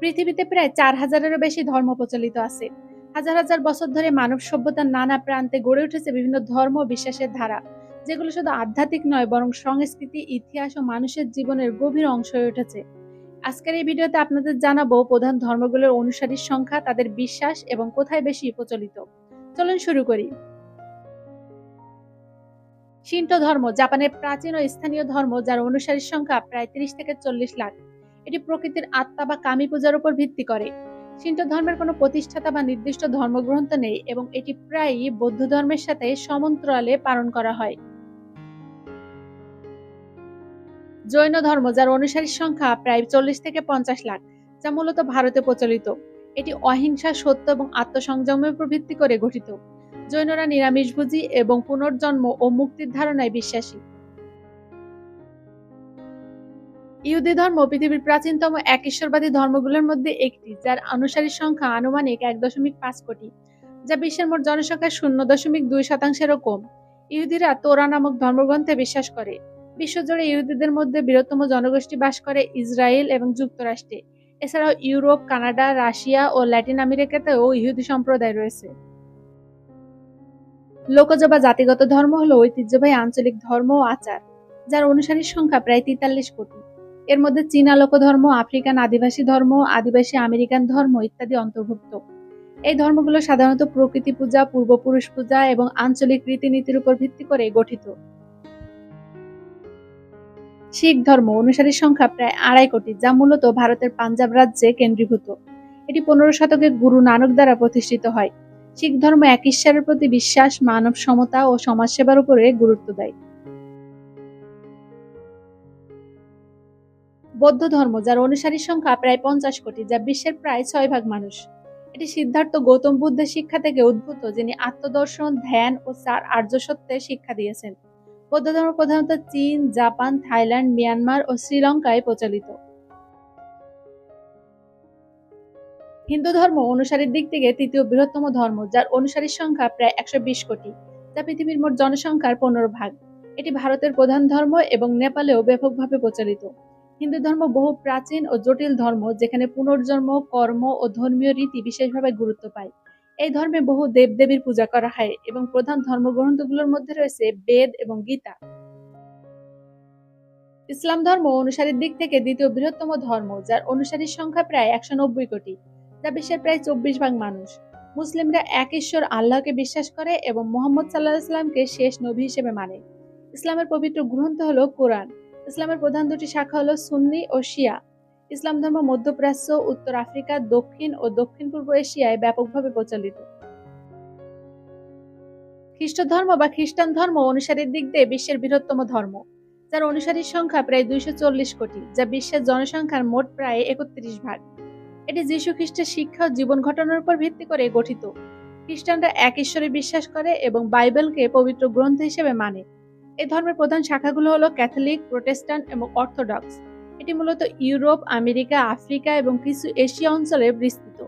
পৃথিবীতে প্রায় চার হাজারেরও বেশি ধর্ম প্রচলিত আছে। হাজার হাজার বছর ধরে মানব সভ্যতার নানা প্রান্তে গড়ে উঠেছে বিভিন্ন ধর্ম বিশ্বাসের ধারা, যেগুলো শুধু আধ্যাত্মিক নয়, বরং সংস্কৃতি, ইতিহাস ও মানুষের জীবনের গভীর অংশ হয়ে উঠেছে। আজকের এই ভিডিওতে আপনাদের জানাব প্রধান ধর্মগুলোর অনুসারীর সংখ্যা, তাদের বিশ্বাস এবং কোথায় বেশি প্রচলিত। চলুন শুরু করি। শিন্টো ধর্ম, জাপানের প্রাচীন ও স্থানীয় ধর্ম, যার অনুসারীর সংখ্যা প্রায় ত্রিশ থেকে চল্লিশ লাখ। এটি প্রকৃতির আত্মা বা কামি পূজার উপর ভিত্তি করে। শিন্টো ধর্মের কোনো প্রতিষ্ঠাতা বা নির্দিষ্ট ধর্মগ্রন্থ নেই এবং এটি প্রায়ই বৌদ্ধ ধর্মের সাথে সমান্তরালে পালন করা হয়। জৈন ধর্ম, যার অনুসারীর সংখ্যা প্রায় চল্লিশ থেকে পঞ্চাশ লাখ, যা মূলত ভারতে প্রচলিত। এটি অহিংসা, সত্য এবং আত্মসংযমের উপর ভিত্তি করে গঠিত। জৈনরা নিরামিষভোজী এবং পুনর্জন্ম ও মুক্তির ধারণায় বিশ্বাসী। ইহুদি ধর্ম পৃথিবীর প্রাচীনতম এক ঈশ্বরবাদী ধর্মগুলোর মধ্যে একটি, যার অনুসারীর সংখ্যা আনুমানিক এক দশমিক পাঁচ কোটি, যা বিশ্বের মোট জনসংখ্যার শূন্য দশমিক দুই শতাংশেরও কম। ইহুদিরা তোরা নামক ধর্মগ্রন্থে বিশ্বাস করে। বিশ্বজুড়ে ইহুদিদের মধ্যে বৃহত্তম জনগোষ্ঠী বাস করে ইসরায়েল এবং যুক্তরাষ্ট্রে। এছাড়াও ইউরোপ, কানাডা, রাশিয়া ও ল্যাটিন আমেরিকাতেও ইহুদি সম্প্রদায় রয়েছে। লোকজ বা জাতিগত ধর্ম হলো ঐতিহ্যবাহী আঞ্চলিক ধর্ম ও আচার, যার অনুসারীর সংখ্যা প্রায় তেতাল্লিশ কোটি। এর মধ্যে চীনা লোকধর্ম আফ্রিকান আদিবাসী ধর্ম, আদিবাসী আমেরিকান ধর্ম ইত্যাদি অন্তর্ভুক্ত। এই ধর্মগুলো সাধারণত প্রকৃতি পূজা, পূর্বপুরুষ পূজা এবং আঞ্চলিক রীতিনীতির উপর ভিত্তি করে গঠিত। শিখ ধর্ম অনুসারীর সংখ্যা প্রায় আড়াই কোটি, যা মূলত ভারতের পাঞ্জাব রাজ্যে কেন্দ্রীভূত। এটি পনেরো শতকে গুরু নানক দ্বারা প্রতিষ্ঠিত হয়। শিখ ধর্ম এক ঈশ্বরের প্রতি বিশ্বাস, মানব সমতা ও সমাজসেবার উপরে গুরুত্ব দেয়। বৌদ্ধ ধর্ম, যার অনুসারীর সংখ্যা প্রায় পঞ্চাশ কোটি, যা বিশ্বের প্রায় ছয় ভাগ মানুষ। এটি সিদ্ধার্থ গৌতম বুদ্ধের শিক্ষা থেকে উদ্ভূত, যিনি আত্মদর্শন, ধ্যান ও চার আর্য সত্যের শিক্ষা দিয়েছেন। বৌদ্ধ ধর্ম প্রধানত চীন, জাপান, থাইল্যান্ড, মিয়ানমার ও শ্রীলঙ্কায় প্রচলিত। হিন্দু ধর্ম অনুসারীর দিক থেকে তৃতীয় বৃহত্তম ধর্ম, যার অনুসারীর সংখ্যা প্রায় একশো বিশ কোটি, যা পৃথিবীর মোট জনসংখ্যার পনেরো ভাগ। এটি ভারতের প্রধান ধর্ম এবং নেপালেও ব্যাপকভাবে প্রচলিত। হিন্দু ধর্ম বহু প্রাচীন ও জটিল ধর্ম যেখানে পুনর্জন্ম, কর্ম ও ধর্মীয় রীতি বিশেষভাবে গুরুত্ব পায়। এই ধর্মে বহু দেবদেবীর পূজা করা হয় এবং প্রধান ধর্মগ্রন্থগুলোর মধ্যে রয়েছে বেদ এবং গীতা। ইসলাম ধর্ম অনুসারীর দিক থেকে দ্বিতীয় বৃহত্তম ধর্ম, যার অনুসারীর সংখ্যা প্রায় একশো নব্বই কোটি, যা বিশ্বের প্রায় চব্বিশ ভাগ মানুষ। মুসলিমরা এক ঈশ্বর আল্লাহকে বিশ্বাস করে এবং মোহাম্মদ সাল্লাহ ইসলামকে শেষ নবী হিসেবে মানে। ইসলামের পবিত্র গ্রন্থ হলো কোরআন। ইসলামের প্রধান দুটি শাখা হলো সুন্নি ও শিয়া। ইসলাম ধর্ম মধ্যপ্রাচ্য, উত্তর আফ্রিকা, দক্ষিণ ও দক্ষিণ পূর্ব এশিয়ায় ব্যাপকভাবে প্রচলিত। খ্রিস্ট ধর্ম বা খ্রিস্টান ধর্ম অনুসারীর দিক দিয়ে বিশ্বের বৃহত্তম ধর্ম, যার অনুসারীর সংখ্যা প্রায় দুইশো চল্লিশ কোটি, যা বিশ্বের জনসংখ্যার মোট প্রায় একত্রিশ ভাগ। এটি যীশু খ্রিস্টের শিক্ষা ও জীবন ঘটনার উপর ভিত্তি করে গঠিত। খ্রিস্টানরা এক ঈশ্বরে বিশ্বাস করে এবং বাইবেলকে পবিত্র গ্রন্থ হিসেবে মানে। এই ধর্মের প্রধান শাখাগুলো হলো ক্যাথলিক প্রোটেস্ট্যান্ট এবং অর্থোডক্স। এটি মূলত ইউরোপ, আমেরিকা, আফ্রিকা এবং কিছু এশিয়া অঞ্চলে বিস্তৃত।